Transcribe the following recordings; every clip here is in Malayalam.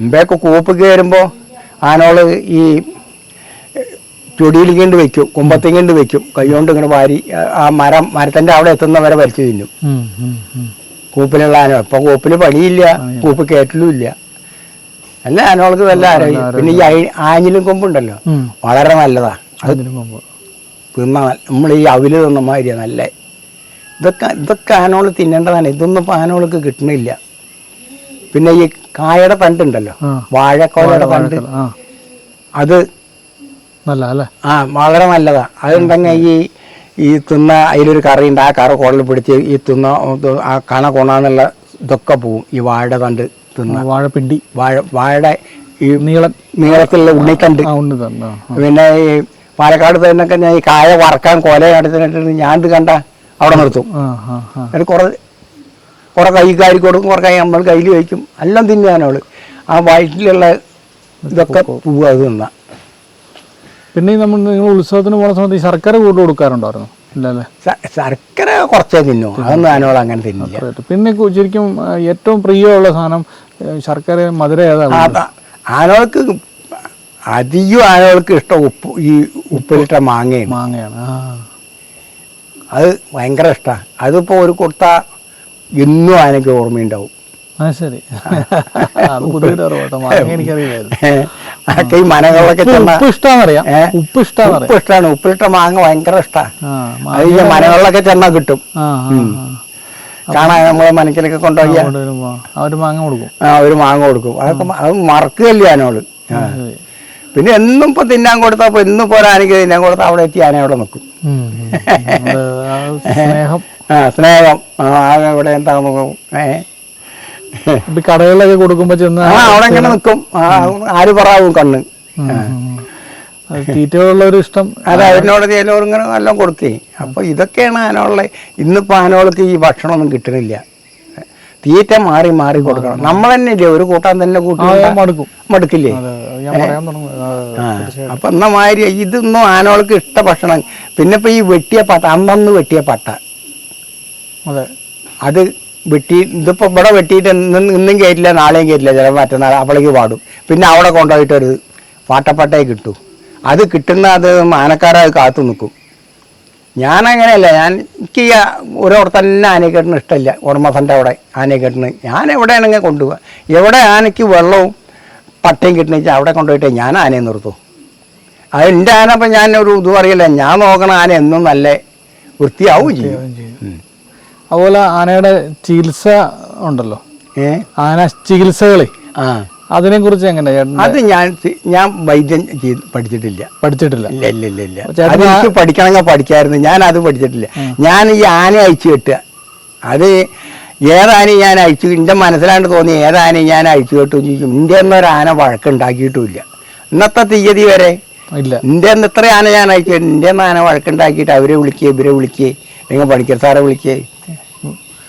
മുമ്പേക്ക് കൂപ്പ് കയറുമ്പോൾ ആനോൾ ഈ ചൊടിയിൽ കണ്ട് വെക്കും കുമ്പത്തി കണ്ട് വെക്കും. കൈകൊണ്ട് ഇങ്ങനെ വാരി ആ- മരം മരത്തിന്റെ അവിടെ എത്തുന്ന വരെ വലിച്ചു തിന്നും. കൂപ്പിലുള്ള ആന ഇപ്പം കൂപ്പിൽ പണിയില്ല കൂപ്പ് കയറ്റലും ഇല്ല. നല്ല ആനകൾക്ക് നല്ല ആരോഗ്യം. പിന്നെ ഈ ആഞ്ഞിലും കൊമ്പുണ്ടല്ലോ. വളരെ നല്ലതാ. തിന്ന നമ്മൾ ഈ അവിൽ തിന്ന മാതിരിയാ നല്ല. ഇതൊക്കെ ഇതൊക്കെ ആനോൾ തിന്നേണ്ടതാണ്. ഇതൊന്നും ഇപ്പം ആനോൾക്ക് കിട്ടണില്ല. പിന്നെ ഈ കായയുടെ തണ്ടുണ്ടല്ലോ ഉണ്ടല്ലോ. വാഴക്കോലയുടെ തണ്ട്. അത് നല്ല അല്ലേ? ആ വളരെ നല്ലതാ. അതുണ്ടെങ്കിൽ ഈ ഈ തിന്ന അതിലൊരു ഉണ്ട് ആ കറ കുടൽ പിടിച്ച് ഈ തിന്ന ആ കണ കൊണാന്നുള്ള ഇതൊക്കെ പോവും. ഈ വാഴ തണ്ട് തിന്ന. വാഴപ്പിണ്ടി. വാഴ വാഴയുടെ ഈ നീള. നീളത്തിലുള്ള ഉണ്ണിത്തണ്ട്. തന്നെ. പിന്നെ ഈ പാലക്കാട് തന്നൊക്കെ ഞാൻ ഈ കായ വറക്കാൻ കൊല നടത്തിട്ട് ഞാൻ ഇത് കണ്ട അവിടെ നിർത്തും. എന്നിട്ട് കുറെ കുറെ കൈക്കാരി കൊടുക്കും കുറെ കൈ നമ്മൾ കയ്യിൽ വയ്ക്കും. എല്ലാം തിന്നാനവൾ ആ വയറ്റിലുള്ള ഇതൊക്കെ പൂവ് അത് തിന്നാ. പിന്നെ നമ്മൾ നിങ്ങൾ ഉത്സവത്തിന് പോകുന്ന സമയത്ത് ഈ ശർക്കര കൂട്ട് കൊടുക്കാറുണ്ടായിരുന്നു? ശർക്കര കുറച്ചേ തിന്നു. അതൊന്നും അതിനോട് അങ്ങനെ തിന്നില്ല. പിന്നെ ശരിക്കും ഏറ്റവും പ്രിയമുള്ള സാധനം ശർക്കര മധുര ആനകൾക്ക് അധികം ആനകൾക്ക് ഇഷ്ടം ഉപ്പ് ഈ ഉപ്പിലിട്ട മാങ്ങയാണ്. മാങ്ങയാണ്. ആ. അത് ഭയങ്കര ഇഷ്ടമാണ് അതിപ്പോൾ ഒരു കൊടുത്ത എന്നും ആനയ്ക്ക് ഓർമ്മയുണ്ടാവും. ആ ശരി. അതൊക്കെ ഈ മനകളിലൊക്കെ ഉപ്പ് ചെന്ന ഉപ്പ് ഇഷ്ടാന്നറിയാം ഉപ്പ് ഇഷ്ടമാണ് ഉപ്പിലിട്ട മാങ്ങ ഭയങ്കര ഇഷ്ടമാണ് അത് ഈ മനകളിലൊക്കെ ചെന്നാൽ കിട്ടും. കാണാൻ നമ്മളെ മനക്കിലൊക്കെ കൊണ്ടുപോയി അവർ മാങ്ങ കൊടുക്കും. ആ ഒരു മാങ്ങ കൊടുക്കും. അതൊക്കെ അത് മറക്കുകയല്ല ആനോൾ പിന്നെ എന്നും ഇപ്പൊ തിന്നാൻ കൊടുത്താൽ ഇപ്പൊ എന്നും പോലെ ആനയ്ക്ക് തിന്നാൻ കൊടുത്താൽ അവിടെ എത്തി ആന അവിടെ നിൽക്കും സ്നേഹം ആ സ്നേഹം. ആ ആകെ ഇവിടെ എന്താ നോക്കും ഏ? ഇപ്പൊ ഈ കടകളിലൊക്കെ കൊടുക്കുമ്പോ ചെന്ന് ആ അവിടെ ഇങ്ങനെ നിൽക്കും ആര് പറയാവും കണ്ണ്. ഉം, ഉം. അത് തീറ്റയോടുള്ള ഒരു ഇഷ്ടം. അത് അതിനോട് ചിലവർ ഇങ്ങനെ നല്ല കൊടുക്കേ. അപ്പൊ ഇതൊക്കെയാണ് അതിനുള്ള ഇന്നിപ്പോ ആനകൾക്ക് ഈ ഭക്ഷണമൊന്നും കിട്ടണില്ല. തീറ്റ മാറി മാറി കൊടുക്കണം. നമ്മൾ തന്നെ ഇല്ലേ ഒരു കൂട്ടാൻ തന്നെ കൂട്ടി ആ, മടുക്കും. മടുക്കില്ലേ? അതെ ഞാൻ പറയാൻ തുടങ്ങും. ആ അപ്പൊ എന്നാ മാതിരി ഇതൊന്നും ആനകൾക്ക് ഇഷ്ട ഭക്ഷണം. പിന്നെ ഇപ്പൊ ഈ വെട്ടിയ പട്ട അന്നന്ന് വെട്ടിയ പട്ട. അതെ. അത് വെട്ടി ഇതിപ്പോൾ ഇവിടെ വെട്ടിയിട്ട് ഇന്നും ഇന്നും കയറ്റില്ല നാളെയും കയറ്റില്ല ചില മറ്റന്നാൾ അവളേക്ക് പാടും പിന്നെ അവിടെ കൊണ്ടുപോയിട്ട് ഒരു പാട്ടപ്പാട്ടായി കിട്ടും. അത് കിട്ടുന്ന അത് ആനക്കാരെ അത് കാത്തു നിൽക്കും. ഞാൻ അങ്ങനെയല്ല ഞാൻ എനിക്ക് ഒരോടെ തന്നെ ആനയെ കെട്ടുന്ന ഇഷ്ടമില്ല. ഓർമ്മസന്റെ അവിടെ ആനയെ കെട്ടുന്നത് ഞാൻ എവിടെയാണെങ്കിൽ കൊണ്ടുപോകുക എവിടെ ആനയ്ക്ക് വെള്ളവും പട്ടയും വെച്ചാൽ അവിടെ കൊണ്ടുപോയിട്ട് ഞാൻ ആനയെ നിർത്തും. അത് എന്റെ ആന അപ്പം ഞാൻ ഒരു ഇതും അറിയില്ല. ഞാൻ നോക്കണ ആന എന്നും നല്ല വൃത്തിയാവും ചെയ്യും. അതുപോലെ ആനയുടെ ചികിത്സ ഉണ്ടല്ലോ. ഏ? ആന ചികിത്സകളെ. ആ. അതിനെ കുറിച്ച് എങ്ങനെ? അത് ഞാൻ ഞാൻ വൈദ്യം പഠിച്ചിട്ടില്ല. പഠിച്ചിട്ടില്ല. ഇല്ല ഇല്ല ഇല്ല ഇല്ല. അത് എനിക്ക് പഠിക്കണമെങ്കിൽ പഠിക്കായിരുന്നു. ഞാൻ അത് പഠിച്ചിട്ടില്ല. ഞാൻ ഈ ആന അയച്ചു കെട്ടുക. അത് ഏതാന ഞാൻ അയച്ചു എന്റെ മനസ്സിലാണ്ട് തോന്നി ഏതാന ഞാൻ അയച്ചു കെട്ടു ചോദിക്കും. എന്റെ ഒന്നൊരു ആന വഴക്കുണ്ടാക്കിയിട്ടുമില്ല. ഇന്നത്തെ തീയതി വരെ ഇല്ല. എന്റെ ഒന്ന് ഇത്ര ആന ഞാൻ അയച്ചു എന്റെ ഒന്ന് ആന വഴക്കുണ്ടാക്കിയിട്ട് അവരെ വിളിക്കുക ഇവരെ വിളിക്കുക അല്ലെങ്കിൽ പണിക്കർ സാറെ വിളിക്കുക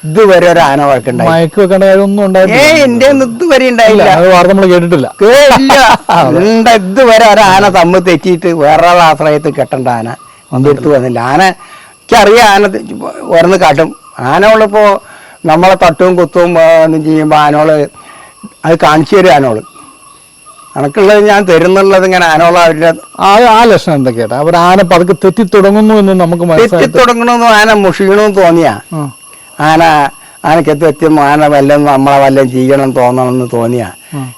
ഇതുവരെ ഒരു ആന വഴക്കുണ്ടായി മയക്ക് വെക്കേണ്ട കാര്യമൊന്നും ഉണ്ടായിട്ടില്ല. ഏ എന്റെ ഒന്നും ഇതുവരെ ഉണ്ടായില്ല. അത് വാർത്ത നമ്മൾ കേട്ടിട്ടില്ല. കേട്ടില്ല. ഉണ്ട് ഇതുവരെ ഒരു ആന തമ്മിൽ തെറ്റിയിട്ട് വേറൊരാളെ ആശ്രയത്തിൽ കെട്ടണ്ട ആന അടുത്ത് വന്നില്ല. ആന എനിക്കറിയാം ആന ഓരോന്ന് കാട്ടും. ആനകളിപ്പോ നമ്മളെ തട്ടും കുത്തും ഒന്നും ചെയ്യുമ്പോൾ ആനകൾ അത് കാണിച്ചു തരും ആനകൾ. കണക്കുള്ളത് ഞാൻ തരുന്നുള്ളത് ഇങ്ങനെ ആനോള അവരുടെ ആ ആ ലക്ഷണം എന്തൊക്കെയാ? അവർ ആന പതുക്കെ തെറ്റി തുടങ്ങുന്നു എന്ന് നമുക്ക് മനസ്സിലായി. തെറ്റിത്തുടങ്ങണമെന്നും ആന മുഷിയണമെന്ന് തോന്നിയാ. ആന ആനക്ക് എത്തും ആന വല്ലതും നമ്മളെ വല്ലതും ചെയ്യണം തോന്നണമെന്ന് തോന്നിയാ.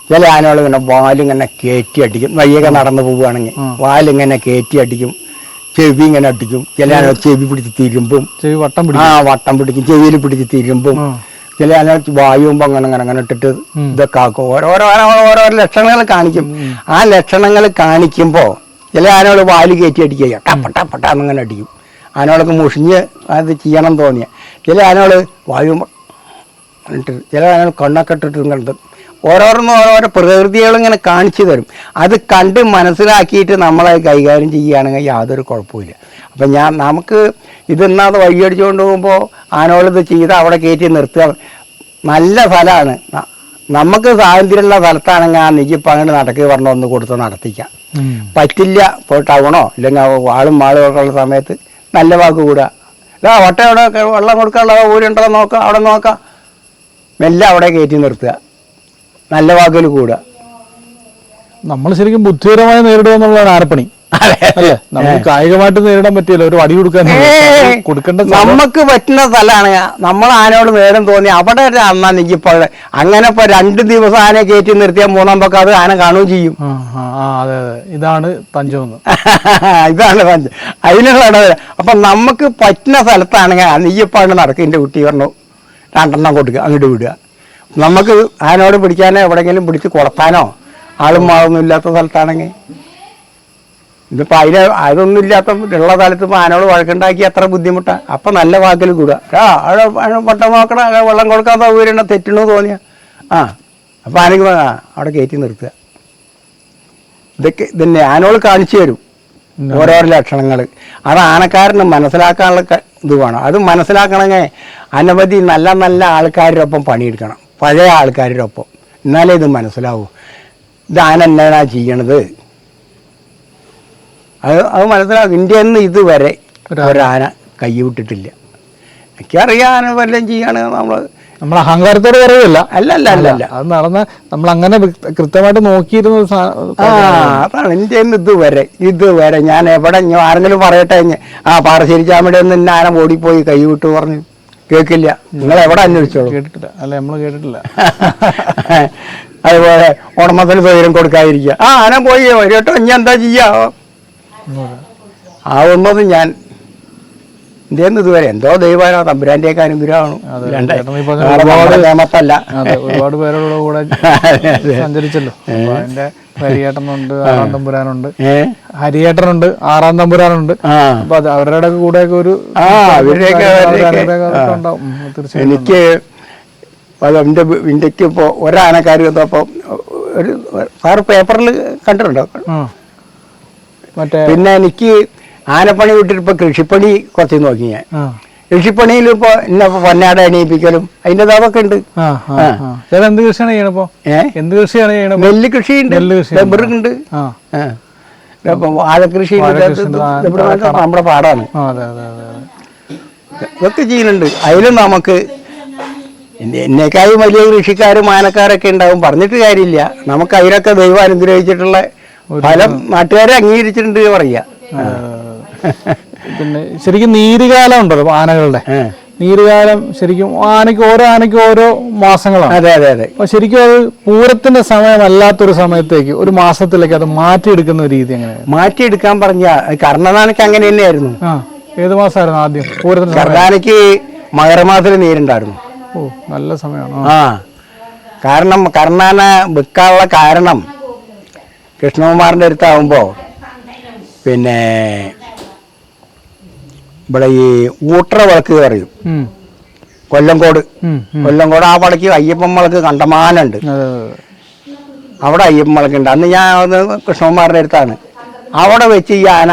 ചില ആനകൾ ഇങ്ങനെ വാലിങ്ങനെ കയറ്റി അടിക്കും. വയ്യൊക്കെ നടന്നു പോവുകയാണെങ്കിൽ വാലിങ്ങനെ കയറ്റി അടിക്കും. ചെവി ഇങ്ങനെ അടിക്കും. ചില ആനകൾ ചെവി പിടിച്ച് തിരുമ്പും. ചെവി വട്ടം ആ വട്ടം പിടിക്കും. ചെവിയിൽ പിടിച്ച് തിരുമ്പും. ചില ആനകൾ വായുമ്പോ അങ്ങനെ അങ്ങനെ അങ്ങനെ ഇട്ടിട്ട് ഇതൊക്കെ ആക്കും. ഓരോരോ ഓരോരോ ലക്ഷണങ്ങൾ കാണിക്കും. ആ ലക്ഷണങ്ങൾ കാണിക്കുമ്പോ ചില ആനകൾ വാൽ കയറ്റി അടിക്കുക. ടപ്പ ടപ്പ ടന്നിങ്ങനെ അടിക്കും. ആനകൾക്ക് മുഷിഞ്ഞ് അത് ചെയ്യണം തോന്നിയ. ചില ആനകൾ വായു ഇട്ട് ചില ആനകൾ കണ്ണൊക്കെ ഇട്ടിട്ട് കണ്ടത് ഓരോന്നും ഓരോരോ പ്രകൃതികൾ ഇങ്ങനെ കാണിച്ചു തരും. അത് കണ്ട് മനസ്സിലാക്കിയിട്ട് നമ്മളെ കൈകാര്യം ചെയ്യുകയാണെങ്കിൽ യാതൊരു കുഴപ്പമില്ല അപ്പം ഞാൻ നമുക്ക് ഇതെന്നാത് വഴിയടിച്ചുകൊണ്ട് പോകുമ്പോൾ ആനകളിത് ചെയ്ത് അവിടെ കയറ്റി നിർത്തുക. നല്ല ഫലമാണ് നമുക്ക് സ്വാതന്ത്ര്യമുള്ള സ്ഥലത്താണെങ്കിൽ ആ നിജിപ്പം അങ്ങനെ നടക്കുക പറഞ്ഞ ഒന്ന് കൊടുത്ത് നടത്തിക്കാം. പറ്റില്ല. ഇപ്പോൾ ടൗണോ ഇല്ലെങ്കിൽ ആളും മാളും ഒക്കെ ഉള്ള സമയത്ത് നല്ല വാക്ക് കൂടുക ഇതാ വട്ട ഒക്കെ വെള്ളം കൊടുക്കാനുള്ള ഊരുണ്ടോ നോക്കുക അവിടെ നോക്കാം. മെല്ലെ അവിടെ കയറ്റി നിർത്തുക. നല്ല വാക്കിൽ കൂടുക നമ്മൾ ശരിക്കും ബുദ്ധിപരമായി നേരിടുക എന്നുള്ളതാണ് ആരപ്പണി. അല്ലേ? നമുക്ക് കായികമായിട്ട് നേരിടാൻ പറ്റിയല്ലോ. ഒരു വടി കൊടുക്കാൻ കൊടുക്കേണ്ട നമുക്ക് പറ്റുന്ന സ്ഥലമാണ്. നമ്മൾ ആനോട് നേരം തോന്നി. അവിടെ അന്നാ നിൽക്കിപ്പോൾ അങ്ങനെ ഇപ്പൊ രണ്ട് ദിവസം ആനയെ കയറ്റി നിർത്തിയാൽ മൂന്നാം പക്കം അത് ആന കാണുകയും ചെയ്യും. അതെ അതെ. ഇതാണ് തഞ്ചമെന്ന് ഇതാണ് തഞ്ച. അതിനുള്ള ഇടവേള അപ്പൊ നമുക്ക് പറ്റുന്ന സ്ഥലത്താണെങ്കിൽ നെയ്യപ്പാണ് നടക്കും. എന്റെ കുട്ടി പറഞ്ഞു രണ്ടെണ്ണം കൊടുക്കുക അങ്ങോട്ട് വിടുക. നമുക്ക് ആനോട് പിടിക്കാനോ എവിടെയെങ്കിലും പിടിച്ച് കൊടുത്താനോ ആളും മാളൊന്നും ഇല്ലാത്ത സ്ഥലത്താണെങ്കിൽ. ഇതിപ്പോൾ അതിന് അതൊന്നും ഇല്ലാത്ത ഉള്ള സ്ഥലത്ത് ഇപ്പോൾ ആനോട് വഴക്കുണ്ടാക്കി അത്ര ബുദ്ധിമുട്ടാണ് അപ്പം നല്ല വാക്കിൽ കൂടുക. ആ അവിടെ അവിടെ പട്ടം നോക്കണം വെള്ളം കൊടുക്കാൻ സൗകര്യം തെറ്റണു തോന്നിയ. ആ അപ്പൊ ആനയ്ക്ക് ആ അവിടെ കയറ്റി നിർത്തുക. ഇതൊക്കെ ഇതന്നെ ആനകൾ കാണിച്ചു തരും. ഓരോരോ ലക്ഷണങ്ങൾ അത് ആനക്കാരന് മനസ്സിലാക്കാനുള്ള ഇത് വേണം. അത് മനസ്സിലാക്കണമെങ്കിൽ അനവധി നല്ല നല്ല ആൾക്കാരുടെ ഒപ്പം പണിയെടുക്കണം. പഴയ ആൾക്കാരുടെ ഒപ്പം. എന്നാലേ ഇത് മനസ്സിലാവൂ. ഇത് ആന എന്നാ ചെയ്യണത്? അത് അത് മനസ്സിലാക്കും. ഇന്ത്യയിൽ നിന്ന് ഇതുവരെ ഒരാന കൈ വിട്ടിട്ടില്ല എനിക്കറിയാം ആന വല്ലതും ചെയ്യാണ് നമ്മൾ നമ്മൾ അഹങ്കാരത്തോട് പറയല്ല അല്ല അല്ല അല്ല അല്ല അത് നടന്ന നമ്മൾ അങ്ങനെ കൃത്യമായിട്ട് നോക്കിയിരുന്ന ഒരു ആ അതാണ് ഇന്ത്യ നിന്ന് ഇതുവരെ ഇതുവരെ ഞാൻ എവിടെ ഞാൻ ആരെങ്കിലും പറയട്ടെ ആ പാറശ്ശേരി ചാമയുടെ ഒന്ന് ഇന്ന ആന ഓടിപ്പോയി കൈ വിട്ടു പറഞ്ഞു കേൾക്കില്ല. നിങ്ങൾ എവിടെ അന്വേഷിച്ചോളൂ. കേട്ടിട്ടില്ല. അല്ല നമ്മൾ കേട്ടിട്ടില്ല. അതുപോലെ ഓണമത്തിന് സൗകര്യം കൊടുക്കാതിരിക്കുക. ആ ആന പോയി. ഒരു കേട്ടോ ഇനി എന്താ ചെയ്യാ? ആ ഒന്നത് ഞാൻ ഇന്ത്യന്ന് ഇതുവരെ എന്തോ ദൈവമാണ് തമ്പുരാന്റെയൊക്കെ അനുഗ്രഹമാണ്. നമ്മുടെ നിയമത്തല്ല ഒരുപാട് പേരുടെ കൂടെ. സഞ്ചരിച്ചല്ലോ. എന്റെ ഹരിയേട്ടനുണ്ട് ആറാം തമ്പുരാനുണ്ട്. ഹരിയേട്ടനുണ്ട് ആറാം തമ്പുരാനുണ്ട്. അപ്പൊ അത് അവരുടെ കൂടെ ഒക്കെ ഒരു എനിക്ക് അത് എന്റെ ഇന്ത്യയ്ക്ക് ഇപ്പോൾ ഒരാനക്കാരി വന്നപ്പോൾ ഒരു സാറ് പേപ്പറിൽ കണ്ടിട്ടുണ്ടോ? പിന്നെ എനിക്ക് ആനപ്പണി വിട്ടിട്ട് ഇപ്പൊ കൃഷിപ്പണി കുറച്ച് നോക്കി ഞാൻ. കൃഷിപ്പണിയിൽ ഇപ്പൊ ഇന്ന പൊന്നാട എണീപ്പിക്കലും അതിന്റെ അതൊക്കെ ഉണ്ട്. ചേട്ടാ എന്ത് കൃഷിയാണ് ചെയ്യണപ്പോ എന്ത് കൃഷിയാണ് ചെയ്യണപ്പോ നെല്ല് കൃഷി ഉണ്ട്. ഉണ്ട്. വാഴകൃഷി നമ്മുടെ പാടാണ്. ഇതൊക്കെ ചെയ്യുന്നുണ്ട്. അതിലും നമുക്ക് എന്നെക്കാളും വലിയ കൃഷിക്കാരും മാനക്കാരൊക്കെ ഉണ്ടാവും. പറഞ്ഞിട്ട് കാര്യമില്ല. നമുക്ക് അതിനൊക്കെ ദൈവം അനുഗ്രഹിച്ചിട്ടുള്ള ഫലം നാട്ടുകാരെ അംഗീകരിച്ചിട്ടുണ്ട് പറയാ. പിന്നെ ശരിക്കും നീരുകാലം ഉണ്ടല്ലോ ആനകളുടെ. നീരുകാലം ശരിക്കും ആനയ്ക്ക് ഓരോ ആനയ്ക്ക് ഓരോ മാസങ്ങളാണ്. അതെ അതെ അതെ. അപ്പൊ ശരിക്കും അത് പൂരത്തിന്റെ സമയമല്ലാത്തൊരു സമയത്തേക്ക് ഒരു മാസത്തിലേക്ക് അത് മാറ്റിയെടുക്കുന്ന ഒരു രീതി എങ്ങനെ മാറ്റിയെടുക്കാൻ പറഞ്ഞ കർണനാനക്ക് അങ്ങനെ തന്നെയായിരുന്നു. ഏത് മാസമായിരുന്നു ആദ്യം പൂരത്തിന്റെ കർണാനയ്ക്ക് മകരമാസത്തിൽ നീരുണ്ടായിരുന്നു. ഓ നല്ല സമയമാണ്. ആ. ആ. കാരണം കർണാന വെക്കാനുള്ള കാരണം കൃഷ്ണകുമാറിന്റെ അടുത്താവുമ്പോൾ പിന്നെ ഇവിടെ ഈ ഊട്ടറ വിളക്ക് പറയും. കൊല്ലംകോട്. കൊല്ലംകോട് ആ വിളക്ക് അയ്യപ്പൻ വിളക്ക് കണ്ടമാനുണ്ട്. അവിടെ അയ്യപ്പൻ വിളക്കുണ്ട് അന്ന് ഞാൻ കൃഷ്ണകുമാറിന്റെ അടുത്താണ് അവിടെ വെച്ച് ഈ ആന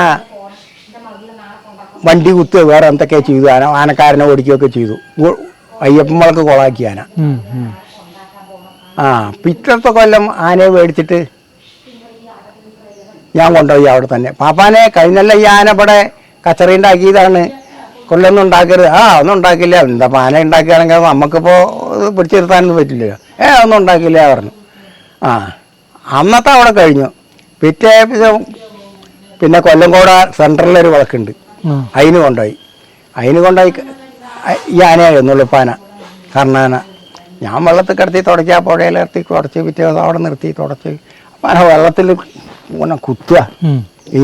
വണ്ടി കുത്ത് വേറെ എന്തൊക്കെ ചെയ്തു ആന ആനക്കാരനെ ഓടിക്കുകയൊക്കെ ചെയ്തു അയ്യപ്പൻ വിളക്ക് കൊളാക്കി ആന. ആ പിറ്റത്തെ കൊല്ലം ആനയെ മേടിച്ചിട്ട് ഞാൻ കൊണ്ടുപോയി അവിടെ തന്നെ. പാപ്പാനെ കഴിഞ്ഞല്ല ഈ കച്ചറി ഉണ്ടാക്കിയതാണ് കൊല്ലൊന്നും ഉണ്ടാക്കരുത്. ആ ഒന്നും ഉണ്ടാക്കില്ല. എന്താ പാന ഉണ്ടാക്കുകയാണെങ്കിൽ നമുക്കിപ്പോൾ പിടിച്ചിരുത്താനൊന്നും പറ്റില്ലല്ലോ ഏ ഒന്നും ഉണ്ടാക്കില്ല പറഞ്ഞു. ആ അന്നത്തെ അവിടെ കഴിഞ്ഞു. പിറ്റേ പിന്നെ കൊല്ലംകോട സെൻട്രലിലൊരു വിളക്കുണ്ട്. അതിന് കൊണ്ടുപോയി. അതിന് കൊണ്ടുപോയി ഈ ആനയായിരുന്നു ഉള്ളിപ്പാന കർണാന. ഞാൻ വെള്ളത്തിൽ കിടത്തി തുടച്ച് ആ പുഴയിൽ ഇറത്തി തുടച്ച് പിറ്റേ അവിടെ നിർത്തി തുടച്ച്. അപ്പം വെള്ളത്തിൽ ഇങ്ങനെ കുത്തുക. ഈ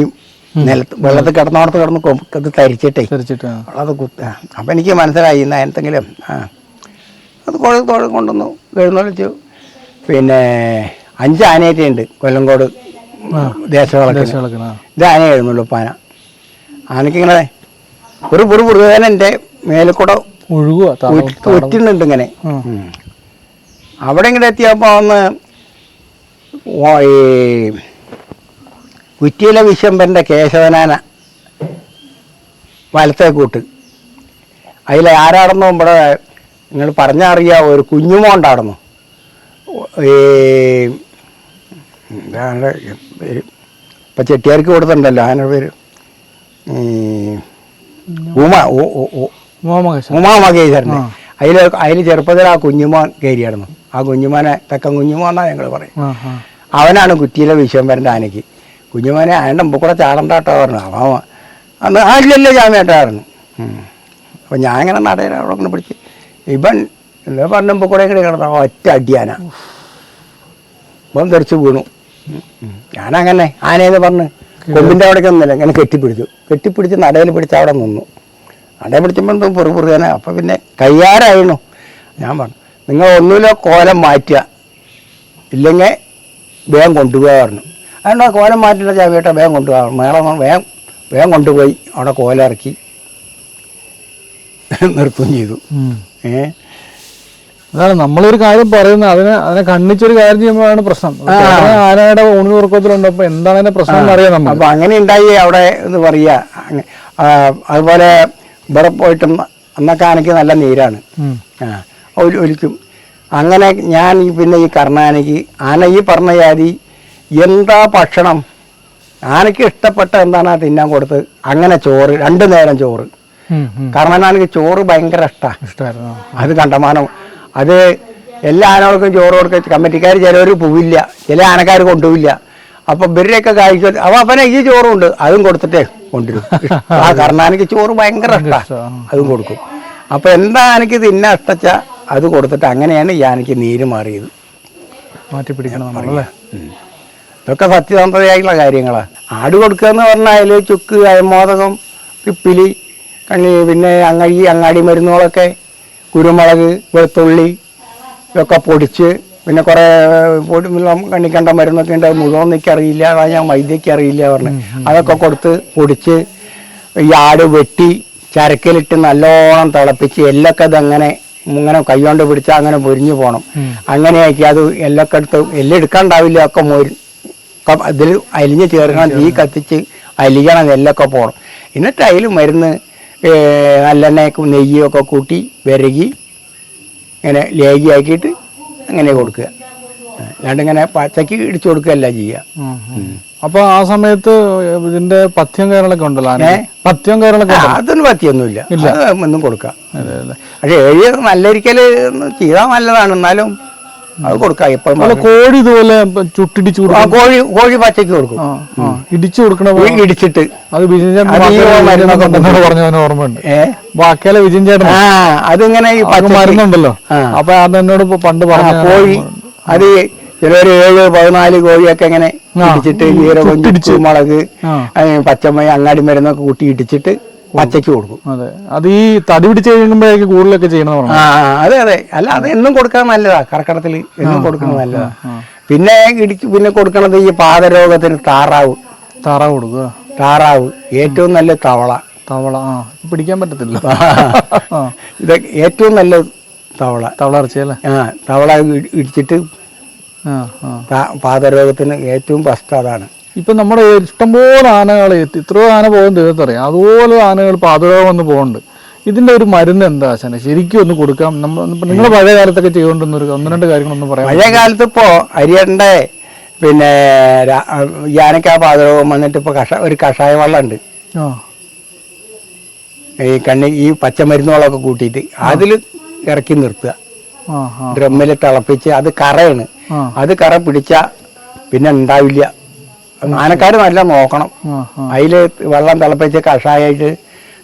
നിലത്ത് വെള്ളത്തിൽ കിടന്നോടത്ത് കിടന്ന് അത് തരിച്ചിട്ടേ. അത് കുത്തുക അപ്പം എനിക്ക് മനസ്സിലായി ഇന്ന് എന്തെങ്കിലും ആ. അത് കുഴ തോഴൽ കൊണ്ടുവന്നു എഴുന്നള്ളിച്ചു. പിന്നെ അഞ്ച് ആനയറ്റുണ്ട് കൊല്ലങ്കോട് ദേശവിളക്കിന്. ഇത് ആന എഴുന്നള്ളൂ പാന ആനക്കിങ്ങനെ ഒരു ഒരു പുറുവേന എന്റെ മേലിൽ കൂടെ ഒഴുകുക തടവ് ഒറ്റുന്നുണ്ട് ഇങ്ങനെ. അവിടെ ഇങ്ങനെ എത്തിയപ്പോൾ ഒന്ന് ഈ കുറ്റിയിലെ വിശ്വംബന്റെ കേശവനാന വലത്തേ കൂട്ട്. അതിൽ ആരാടന്നു ഇവിടെ നിങ്ങൾ പറഞ്ഞറിയാ ഒരു കുഞ്ഞുമോണ്ടാടുന്നു ഈ എന്താണ് പേര്. ഇപ്പം ചെട്ടിയാർക്ക് കൊടുത്തിട്ടുണ്ടല്ലോ അതിന്റെ പേര്. ഈ ഉമ ഉമാ മകേശ്വരന്റെ അതിൽ അതിൽ ചെറുപ്പത്തിൽ ആ കുഞ്ഞുമോൻ കയറിയായിരുന്നു. ആ കുഞ്ഞുമോനെ തെക്കൻ കുഞ്ഞുമോന്നാണ് ഞങ്ങൾ പറയും. അവനാണ് കുറ്റിയിലെ വിശ്വംബരന്റെ ആനയ്ക്ക്. കുഞ്ഞുമോനെ ആന്റെ മുമ്പ് കൂടെ പറഞ്ഞു. അവൻ അന്ന് ആ ഇല്ലല്ലോ അപ്പം ഞാൻ ഇങ്ങനെ നടയിൽ അവിടെ കൊണ്ട് പിടിച്ച്. ഇവൻ എല്ലാം പറഞ്ഞ മുമ്പ് കൂടെ ഇങ്ങനെ കിടന്ന ഒറ്റ അടിയാന. ഇവൻ തെറിച്ച് വീണു. ഞാനങ്ങനെ ആനയെന്ന് പറഞ്ഞ് കൊമ്പിന്റെ അവിടേക്ക് ഒന്നുമില്ല ഇങ്ങനെ കെട്ടിപ്പിടിച്ചു. കെട്ടിപ്പിടിച്ച് നടയിൽ പിടിച്ച് അവിടെ നിന്നു. നടയിൽ പിടിച്ചപ്പോൾ പുറകു പെറുകാന. അപ്പം പിന്നെ കയ്യാറായിരുന്നു ഞാൻ പറഞ്ഞു നിങ്ങൾ ഒന്നുമില്ല കോലം മാറ്റുക. ഇല്ലെങ്കിൽ വേഗം കൊണ്ടുപോകാൻ പറഞ്ഞു. അതുകൊണ്ട് ആ കോലം മാറ്റില്ല ചാവിയേട്ട വേഗം കൊണ്ടുപോകാം മേളം വേഗം വേഗം കൊണ്ടുപോയി. അവിടെ കോലിറക്കി നിർത്തുകയും ചെയ്തു. ഏ? അതാണ് നമ്മളൊരു കാര്യം പറയുന്നത്. അതിനെ അതിനെ കണ്ണിച്ചൊരു കാര്യം ചെയ്യുമ്പോഴാണ് പ്രശ്നം. ആനയുടെ ഊണി ഉറക്കത്തിലുണ്ട്. അപ്പൊ എന്താണ് അതിന്റെ പ്രശ്നം എന്ന് അറിയാം നമ്മൾ. അപ്പൊ അങ്ങനെ ഉണ്ടായി അവിടെ എന്ന് ആ, അതുപോലെ ഇവിടെ പോയിട്ടും അന്നൊക്കെ ആനയ്ക്ക് നല്ല നീരാണ്. ആ ഒരിക്കും ഒലിക്കും. അങ്ങനെ ഞാൻ ഈ പിന്നെ ഈ കർണാനയ്ക്ക് ആന ഈ പറഞ്ഞ ജാതി എന്താ ഭക്ഷണം? ആനയ്ക്ക് ഇഷ്ടപ്പെട്ട എന്താണ് ആ തിന്നാൻ കൊടുത്ത്? അങ്ങനെ ചോറ് രണ്ടു നേരം ചോറ്. കാരണം. കർണനാനയ്ക്ക് ചോറ് ഭയങ്കര ഇഷ്ടമാണ് ഇഷ്ടമായിരുന്നു അത് കണ്ടമാനം. അത് എല്ലാ ആനകൾക്കും ചോറ് കൊടുക്ക കമ്മിറ്റിക്കാർ ചിലവർ പോവില്ല. ചില ആനക്കാർ കൊണ്ടുപോവില്ല അപ്പൊ ഇവരുടെയൊക്കെ കായ്ക്കും. അപ്പൊ അവനെ ഈ ചോറുണ്ട്. അതും കൊടുത്തിട്ടേ കൊണ്ടുവരും. ആ കർണാനയ്ക്ക് ചോറ് ഭയങ്കര ഇഷ്ടമാണ്. അതും കൊടുക്കും. അപ്പൊ എന്താ എനിക്ക് തിന്നാൻ ഇഷ്ടച്ച? അത് കൊടുത്തിട്ട് അങ്ങനെയാണ് ഈ ആനയ്ക്ക് നീര് മാറിയത്. മാറ്റി പിടിക്കണം നമ്മളല്ലേ. ഇതൊക്കെ സത്യസന്ധതയായിട്ടുള്ള കാര്യങ്ങളാണ് ആട് കൊടുക്കുക എന്ന് പറഞ്ഞാൽ ചുക്ക് അയമോദകം പിപ്പിലി കണ്ണി പിന്നെ അങ്ങഴി അങ്ങാടി മരുന്നുകളൊക്കെ കുരുമുളക് വെളുത്തുള്ളി ഇതൊക്കെ പൊടിച്ച് പിന്നെ കുറേ പൊടി കണ്ണിക്കണ്ട മരുന്നൊക്കെ ഉണ്ട്. മുഴുവൻ എനിക്കറിയില്ല അതാ ഞാൻ വൈദ്യക്ക് അറിയില്ല പറഞ്ഞു. അതൊക്കെ കൊടുത്ത് പൊടിച്ച് ഈ ആട് വെട്ടി ചരക്കിലിട്ട് നല്ലോണം തിളപ്പിച്ച് എല്ലൊക്കെ അതങ്ങനെ ഇങ്ങനെ കൈകൊണ്ട് പിടിച്ചാൽ അങ്ങനെ പൊരിഞ്ഞു പോകണം അങ്ങനെയാക്കി അത് എല്ലൊക്കെ എടുത്ത് എല്ലാം എടുക്കാണ്ടാവില്ല ഒക്കെ മൊരി ഇതിൽ അലിഞ്ഞ് ചേർക്കണം തീ കത്തിച്ച് അലിയണം എല്ലൊക്കെ പോകണം എന്നിട്ട് അതിൽ മരുന്ന് നല്ലെണ്ണയൊക്കെ നെയ്യൊക്കെ കൂട്ടി വിരകി ഇങ്ങനെ ലേഗിയാക്കിയിട്ട് അങ്ങനെ കൊടുക്കുക. അല്ലാണ്ട് ഇങ്ങനെ പച്ചക്ക് ഇടിച്ചു കൊടുക്കുകയല്ല ചെയ്യുക. അപ്പൊ ആ സമയത്ത് ഇതിന്റെ പഥ്യം കയറലൊക്കെ ഉണ്ടല്ലോ? പഥ്യം കയറലൊക്കെ അതൊന്നും പഥ്യൊന്നുമില്ല ഇല്ല. ഒന്നും കൊടുക്കാം. അതെ, അതെ. പക്ഷെ ഏഴ് നല്ലൊരിക്കൽ ചെയ്താൽ നല്ലതാണ്. എന്നാലും അത് കൊടുക്കാം ഇപ്പം കോഴി ഇതുപോലെ ചുട്ടിടിച്ചു കൊടുക്കും കോഴി കോഴി പച്ചയ്ക്ക് കൊടുക്കും. ഇടിച്ചു കൊടുക്കണ ഇടിച്ചിട്ട്. അത് വിജയൻ ചേട്ടൻ പറഞ്ഞ ഓർമ്മയുണ്ട്. ബാക്കിയല്ല വിജയൻ ചേട്ടൻ അതിങ്ങനെ മരുന്നുണ്ടല്ലോ. അപ്പൊ അത് എന്നോട് ഇപ്പൊ പണ്ട് പറഞ്ഞു കോഴി അത് ചിലൊരു ഏഴ് പതിനാല് കോഴിയൊക്കെ ഇങ്ങനെ ഇടിച്ചിട്ട് ജീരകം ചുട്ടിടിച്ച്. പച്ചമ്മ. അങ്ങാടി മരുന്നൊക്കെ കൂട്ടി ഇടിച്ചിട്ട് പച്ചയ്ക്ക് കൊടുക്കും. അതെ. അത് ഈ തടി പിടിച്ച് കഴിയുമ്പോഴേക്ക് കൂടുതലൊക്കെ ചെയ്യണം അതെ അതെ. അല്ല അത് എന്നും കൊടുക്കാൻ നല്ലതാ. കർക്കിടത്തിൽ എന്നും കൊടുക്കുന്നത് നല്ലതാ. പിന്നെ ഇടിച്ച് പിന്നെ കൊടുക്കണത് ഈ പാദരോഗത്തിന് താറാവ്. താറാവ് കൊടുക്കുക? താറാവ്. ഏറ്റവും നല്ല തവള. തവള ആ. പിടിക്കാൻ പറ്റത്തില്ല. ഇതൊക്കെ ഇത് ഏറ്റവും നല്ല തവള. തവള ഇറച്ചിയല്ലേ ആ തവള ഇടിച്ചിട്ട് പാദരോഗത്തിന് ഏറ്റവും ഫസ്റ്റ് അതാണ്. ഇപ്പൊ നമ്മുടെ ഇഷ്ടംപോലെ ആനകൾ ഇത്രയോ ആന പോകുന്ന തീർത്തറിയാം അതുപോലെ ആനകൾ പാതുക വന്ന് പോകുന്നുണ്ട്. ഇതിന്റെ ഒരു മരുന്ന് എന്താ ആശാന ശരിക്കും ഒന്ന് കൊടുക്കാം. നമ്മൾ നിങ്ങൾ പഴയ കാലത്തൊക്കെ ചെയ്തുകൊണ്ടിരുന്ന ഒരു ഒന്ന് രണ്ട് കാര്യങ്ങളൊന്നും പറയാം പഴയ കാലത്ത് ഇപ്പോ അരിയണ്ട? പിന്നെ ആനക്കാ പാദരോഗം വന്നിട്ട് ഇപ്പൊ കഷ ഒരു കഷായ വെള്ളം ഉണ്ട് ഈ കണ്ണി ഈ പച്ചമരുന്നുകളൊക്കെ കൂട്ടിയിട്ട് അതിൽ ഇറക്കി നിർത്തുക. ഡ്രമ്മിൽ തിളപ്പിച്ച് അത് കറയാണ്. അത് കറ പിടിച്ച പിന്നെ ഉണ്ടാവില്ല. ആനക്കാർ നല്ല നോക്കണം. അതിൽ വെള്ളം തിളപ്പിച്ച് കഷായമായിട്ട്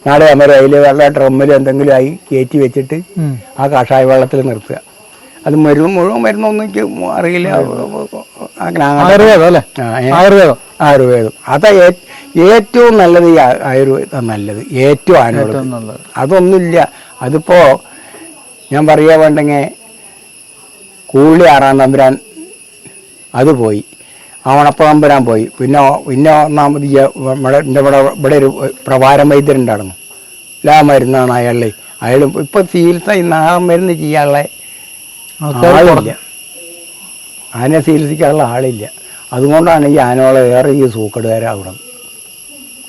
നാളെ അമരം അതിൽ വെള്ളം ഡ്രമ്മിൽ എന്തെങ്കിലും ആയി കയറ്റി വെച്ചിട്ട് ആ കഷായ വെള്ളത്തിൽ നിർത്തുക. അത് മരുന്ന് മുഴുവൻ മരുന്നൊന്നും എനിക്ക് അറിയില്ല. ആയുർവേദം? ആയുർവേദം. ആയുർവേദം. അതാ ഏറ്റവും നല്ലത് ഈ ആയുർവേദം നല്ലത്. ഏറ്റവും ആനോട് അതൊന്നുമില്ല. അതിപ്പോ ഞാൻ പറയാ വേണ്ടെങ്കിൽ കൂളി ആറാം തമ്പുരാൻ അത് പോയി. ആവണപ്പ വരാൻ പോയി. പിന്നെ പിന്നെ ഒന്നാമത് എന്റെ ഇവിടെ ഇവിടെ ഒരു പ്രഭാരം വൈദ്യരുണ്ടായിരുന്നു എല്ലാ മരുന്നാണ് അയാളെ അയാൾ ഇപ്പൊ ചികിത്സ നാ മരുന്ന് ചെയ്യാനുള്ള ആളില്ല. ആനയെ ചികിത്സിക്കാനുള്ള ആളില്ല. അതുകൊണ്ടാണ് ഈ ആനകളെ ഏറെ ഈ സൂക്കടുകാരാവണം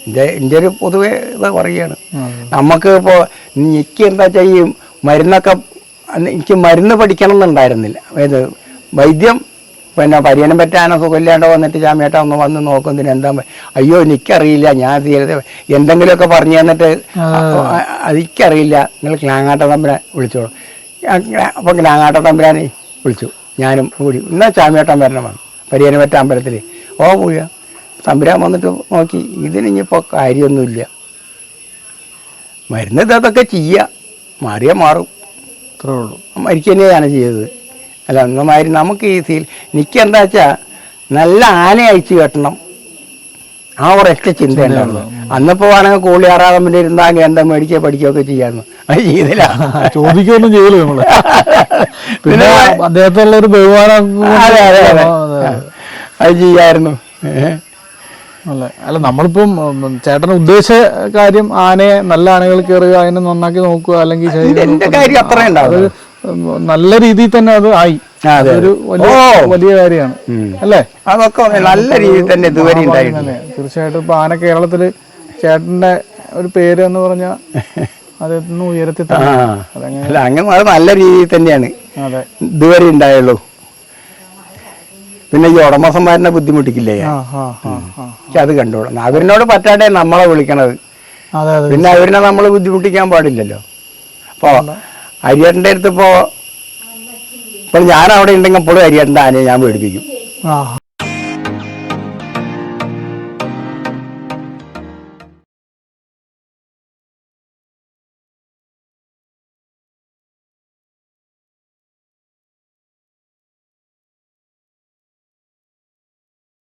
എന്റെ എന്റെ ഒരു പൊതുവെ ഇത് പറയുകയാണ്. നമുക്ക് ഇപ്പോൾ എനിക്ക് എന്താ വെച്ചാൽ ഈ മരുന്നൊക്കെ എനിക്ക് മരുന്ന് പഠിക്കണം എന്നുണ്ടായിരുന്നില്ല അതായത് വൈദ്യം പിന്നെ പരിയനം പറ്റാനോ സുഖമില്ലാണ്ട് വന്നിട്ട് ചാമേട്ട ഒന്ന് വന്ന് നോക്കുന്നതിന് എന്താ അയ്യോ എനിക്കറിയില്ല. ഞാൻ തീരത്തെ എന്തെങ്കിലുമൊക്കെ പറഞ്ഞു തന്നിട്ട് അതിക്കറിയില്ല നിങ്ങൾ ക്ലാങ്ങാട്ട തമ്പുരാൻ വിളിച്ചോളൂ. അപ്പം ക്ലാങ്ങാട്ട തമ്പുരാനെ വിളിച്ചു. ഞാനും കൂടി. എന്നാ ചാമേട്ടൻ വരണം വന്നു. പരിഹാരമറ്റ അമ്പലത്തിൽ ഓ പോയ. തമ്പുരാൻ വന്നിട്ട് നോക്കി. ഇതിനിപ്പോൾ കാര്യമൊന്നുമില്ല. മരുന്ന് അതൊക്കെ ചെയ്യുക മാറിയാൽ മാറും. അത്രേ ഉള്ളൂ. മരിക്കുക തന്നെയാണ് ചെയ്തത്. അല്ല ഒന്നുമാതിരി നമുക്ക് ഈസിയിൽ സീൽ എനിക്കെന്താ വെച്ചാൽ നല്ല ആന അയച്ചു കെട്ടണം. ആ ഒരൊറ്റ ചിന്ത ഉണ്ടായിരുന്നു അന്നപ്പോ വേണമെങ്കിൽ കൂളിയാറാകാൻ വേണ്ടി ഇരുന്നാങ്കിൽ എന്താ മേടിക്കുക പഠിക്കുകയൊക്കെ ചെയ്യാന്ന് അത് ചെയ്തില്ല. ചോദിക്കൊന്നും ചെയ്യില്ല നമ്മൾ. പിന്നെ അദ്ദേഹത്തുള്ള ഒരു ബഹുമാനം അതെ ചെയ്യായിരുന്നു. അല്ല അല്ല നമ്മളിപ്പം ചേട്ടൻ ഉദ്ദേശ കാര്യം ആനയെ നല്ല ആനകൾ കയറുക അതിനെ നന്നാക്കി നോക്കുക അല്ലെങ്കിൽ എന്റെ കാര്യം അത്രേ ഉണ്ടാവും നല്ല രീതിയിൽ തന്നെ അത് ആയി. അതൊരു വലിയ. വലിയ കാര്യമാണ്. അല്ലേ? അതൊക്കെ നല്ല രീതിയിൽ തന്നെ ഇതുവരെ തീർച്ചയായിട്ടും ഇപ്പൊ ആന കേരളത്തിൽ ചേട്ടന്റെ ഒരു പേര് എന്ന് പറഞ്ഞാൽ അതൊന്നും ഉയരത്തിൽ അല്ല അങ്ങനെ അത് നല്ല രീതിയിൽ തന്നെയാണ്. ഇതുവരെ ഉണ്ടായുള്ളൂ. പിന്നെ ഈ ഉടമസ്ഥന്മാരനെ ബുദ്ധിമുട്ടിക്കില്ലേ? അത് കണ്ടോളാം. അവരിനോട് പറ്റാണ്ടേ നമ്മളെ വിളിക്കണത്. പിന്നെ അവരിനെ നമ്മൾ ബുദ്ധിമുട്ടിക്കാൻ പാടില്ലല്ലോ. അപ്പോൾ ഹരിയേട്ടന്റെ അടുത്ത് ഇപ്പോൾ ഇപ്പോൾ ഞാൻ അവിടെ ഉണ്ടെങ്കിൽ എപ്പോഴും ഹരിയേട്ടന്റെ ആനയെ ഞാൻ പേടിപ്പിക്കും.